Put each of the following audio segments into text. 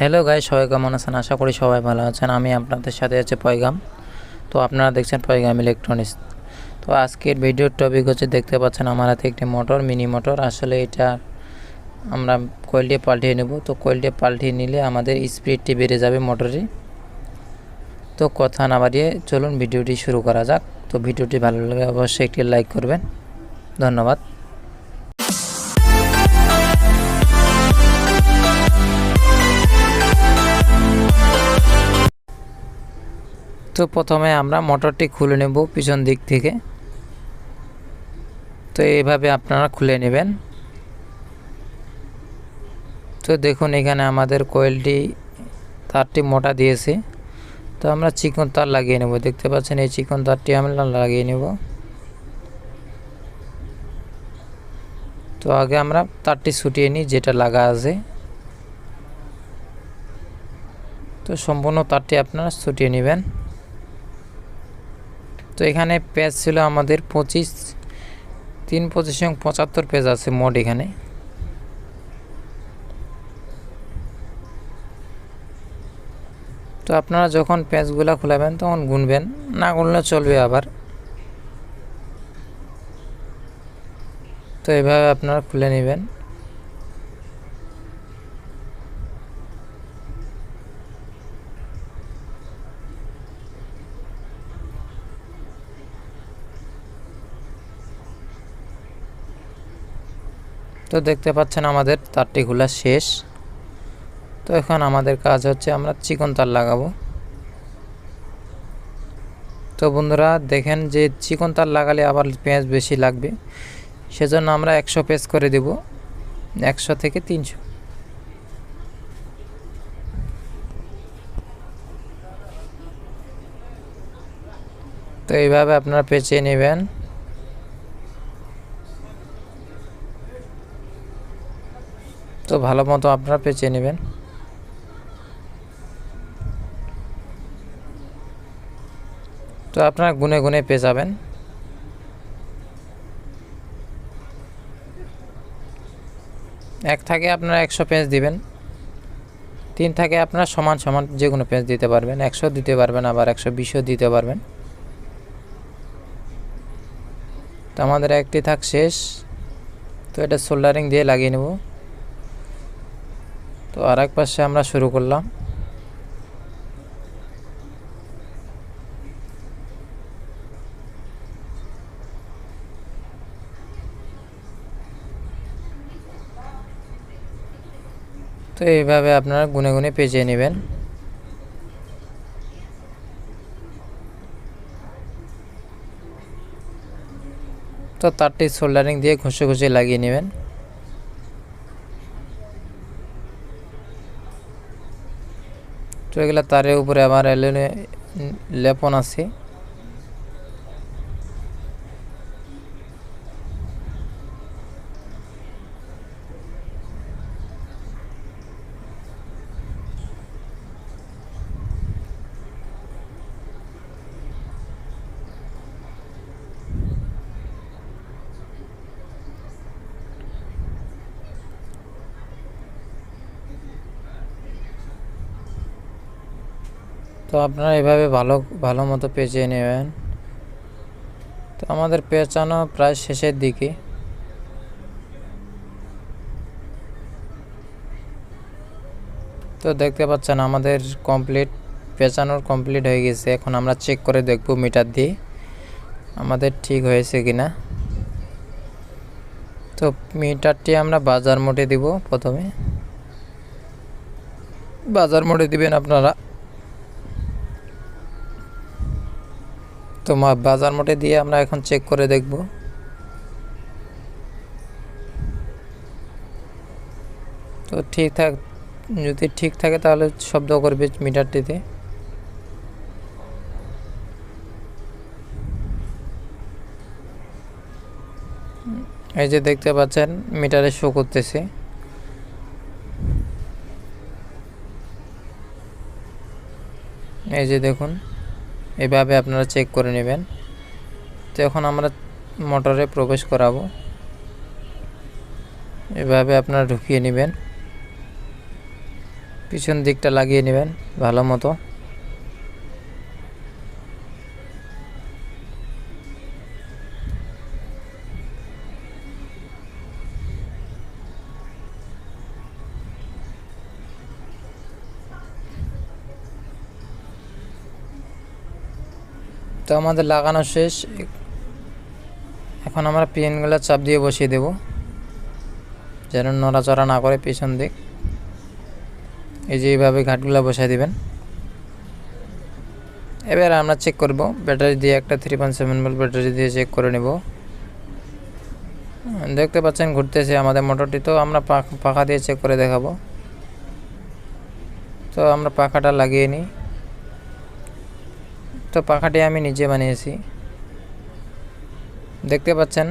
Hello guy সবাই কেমন আছেন? আশা করি সবাই ভালো আছেন। আমি আপনাদের সাথে আছে পয়গাম। তো আপনারা দেখছেন পয়গাম ইলেকট্রনিক্স তো আজকের ভিডিওর টপিক হচ্ছে, দেখতে পাচ্ছেন আমার হাতে একটি মোটর মিনি মোটর আসলে এটা আমরা কয়েলটি পাল্টিয়ে নেব। তো কয়েলটি পাল্টিয়ে নিলে আমাদের স্পিডটি বেড়ে যাবে মোটরে তো কথা না বাড়িয়ে চলুন ভিডিওটি শুরু করা যাক। তো ভিডিওটি ভালো লাগে অবশ্যই একটি লাইক করবেন। ধন্যবাদ। তো প্রথমে আমরা মোটরটি খুলে নেব পিছন দিক থেকে। তো এইভাবে আপনারা খুলে নেবেন। তো দেখুন, এখানে আমাদের কোয়েলটি, তারটি মোটা দিয়েছে। তো আমরা চিকন তার লাগিয়ে নেব। দেখতে পাচ্ছেন, এই চিকন তারটি আমরা লাগিয়ে নেব। তো আগে আমরা তারটি ছুটিয়ে নিই, যেটা লাগা আছে। তো সম্পূর্ণ তারটি আপনারা ছুটিয়ে নেবেন। তো এখানে পেজ ছিল আমাদের পঁচিশ, তিন পঁচিশ এবং পঁচাত্তর পেজ আছে মোট এখানে। তো আপনারা যখন পেজগুলো খোলাবেন তখন গুনবেন, না গুনলে চলবে আবার। তো এভাবে আপনারা খুলে নেবেন। তো দেখতে পাচ্ছেন আমাদের তারটি খোলা শেষ। তো এখন আমাদের কাজ হচ্ছে আমরা চিকন তার লাগাবো। তো বন্ধুরা, দেখেন যে চিকন তার লাগালে আবার পেঁয়াজ বেশি লাগবে। সেজন্য আমরা একশো পেজ করে দেব। একশো থেকে তিনশো। তো এইভাবে আপনারা পেঁচিয়ে নেবেন। ভালো মতো আপনারা পেঁচিয়ে নেবেন। তো আপনারা গুনে গুনে পেঁচাবেন। এক থাকে আপনারা একশো পেঁচ দিবেন। তিন থাকে আপনারা সমান সমান যে কোনো পেঁচ দিতে পারবেন। একশো দিতে পারবেন, আবার একশো বিশও দিতে পারবেন। তো আমাদের একটি থাক শেষ। তো এটা সোল্ডারিং দিয়ে লাগিয়ে নেব। তো আর এক পাশে আমরা শুরু করলাম। তো এইভাবে আপনারা গুনে গুনে পেঁচিয়ে নেবেন। তো তারটি সোল্ডারিং দিয়ে ঘষে ঘষে লাগিয়ে নেবেন। তো এগুলো তারের উপরে আবার এলনে লেপন আছে। তো আপনারা এভাবে ভালো ভালো মতো পেঁচিয়ে নেবেন। তো আমাদের পেঁচানো প্রায় শেষের দিকে। তো দেখতে পাচ্ছেন আমাদের কমপ্লিট পেঁচানোর কমপ্লিট হয়ে গেছে। এখন আমরা চেক করে দেখব মিটার দিয়ে আমাদের ঠিক হয়েছে কি না তো মিটারটি আমরা বাজার মোটে দিব প্রথমে। বাজার মোটে দিবেন আপনারা। তো বাজার মোটে দিয়ে আমরা এখন চেক করে দেখব। তো ঠিক থাক, যদি ঠিক থাকে তাহলে শব্দ করবে মিটারটিতে এই যে দেখতে পাচ্ছেন, মিটারে শো করতেছে। এই যে দেখুন। এভাবে আপনারা চেক করে নেবেন। তো এখন আমরা মোটরে প্রবেশ করাবো। এভাবে আপনারা ঢুকিয়ে নেবেন। পিছন দিকটা লাগিয়ে নেবেন ভালো মতো। তো আমাদের লাগানো শেষ। এখন আমরা পিনগুলো চাপ দিয়ে বসিয়ে দেব। যেন নড়াচড়া না করে পিছন দিক। এই যে এইভাবে ঘাটগুলো বসাই দেবেন। এবার আমরা চেক করব। ব্যাটারি দিয়ে একটা three point seven volt battery দিয়ে চেক করে নেব। দেখতে পাচ্ছেন ঘুরতেছে আমাদের মোটরটি। তো আমরা পাখা দিয়ে চেক করে দেখাবো। তো আমরা পাখাটা লাগিয়ে নিই। তো পাখাটি আমি নিজে বানিয়েছি। দেখতে পাচ্ছেন,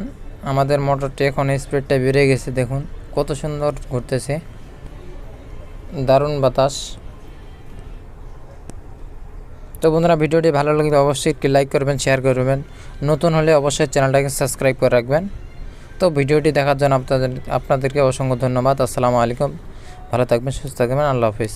আমাদের মোটরটি এখন স্পিডটা বেড়ে গেছে, দেখুন। কত সুন্দর ঘুরতেছে। দারুণ বাতাস। তো বন্ধুরা, ভিডিওটি ভালো লাগলে অবশ্যই একটি লাইক করবেন, শেয়ার করবেন। নতুন হলে অবশ্যই চ্যানেলটাকে সাবস্ক্রাইব করে রাখবেন। তো ভিডিওটি দেখার জন্য আপনাদের আপনাদেরকে অসংখ্য ধন্যবাদ। আসসালামু আলাইকুম। ভালো থাকবেন, সুস্থ থাকবেন। আল্লাহ হাফিজ।